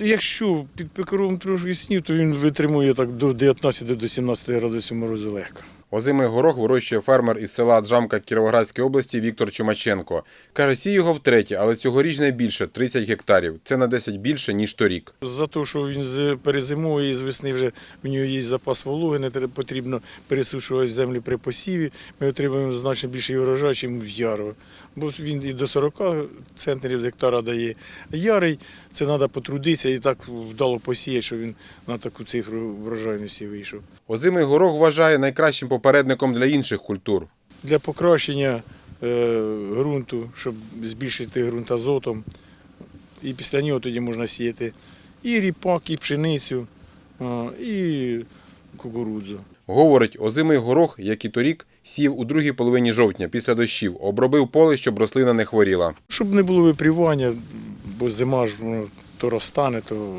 Якщо під пекаром трошки снів, то він витримує так до 19 до 17 градусів морозу легко. Озимий горох вирощує фермер із села Джамка Кіровоградської області Віктор Чумаченко. Каже, сій його втретє, але цьогоріч найбільше 30 гектарів. Це на 10 більше, ніж торік. За те, що він перезимує і з весни вже в нього є запас вологи, не потрібно пересушувати землю при посіві. Ми отримуємо значно більший урожай, ніж в яру. Бо він і до 40 центрів з гектара дає. Ярий це треба потрудитися і так вдало посіяти, щоб він на таку цифру врожайності вийшов. Озимий горох вважає найкращим попередником для інших культур. Для покращення е, ґрунту, щоб збільшити ґрунт азотом. І після нього тоді можна сіяти і ріпак, і пшеницю, і кукурудзу. Говорить, озимий горох, як і торік, сіяв у другій половині жовтня після дощів, обробив поле, щоб рослина не хворіла. Щоб не було випрівання, бо зима ж воно то розтане, то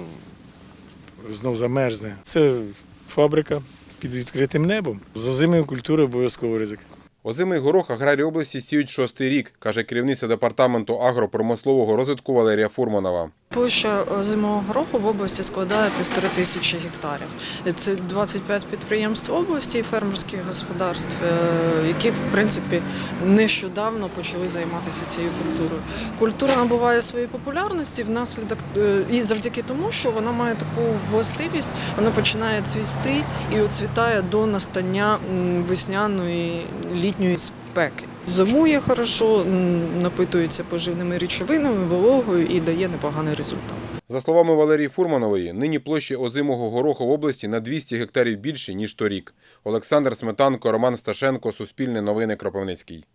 знов замерзне. Це фабрика під відкритим небом. За зимою культури обов'язково ризик. Озимий горох аграрії області сіють шостий рік, каже керівниця департаменту агропромислового розвитку Валерія Фурманова. Площа е, зимового гороху в області складає півтори тисячі гектарів. Це 25 підприємств області і фермерських господарств, е, які в принципі нещодавно почали займатися цією культурою. Культура набуває своєї популярності внаслідок е, і завдяки тому, що вона має таку властивість, вона починає цвісти і оцвітає до настання весняної літньої спеки. Зимує хорошо, напитується поживними речовинами, вологою і дає непоганий результат. За словами Валерії Фурманової, нині площі озимого гороху в області на 200 гектарів більше, ніж торік. Олександр Сметанко, Роман Сташенко, Суспільне новини Кропивницький.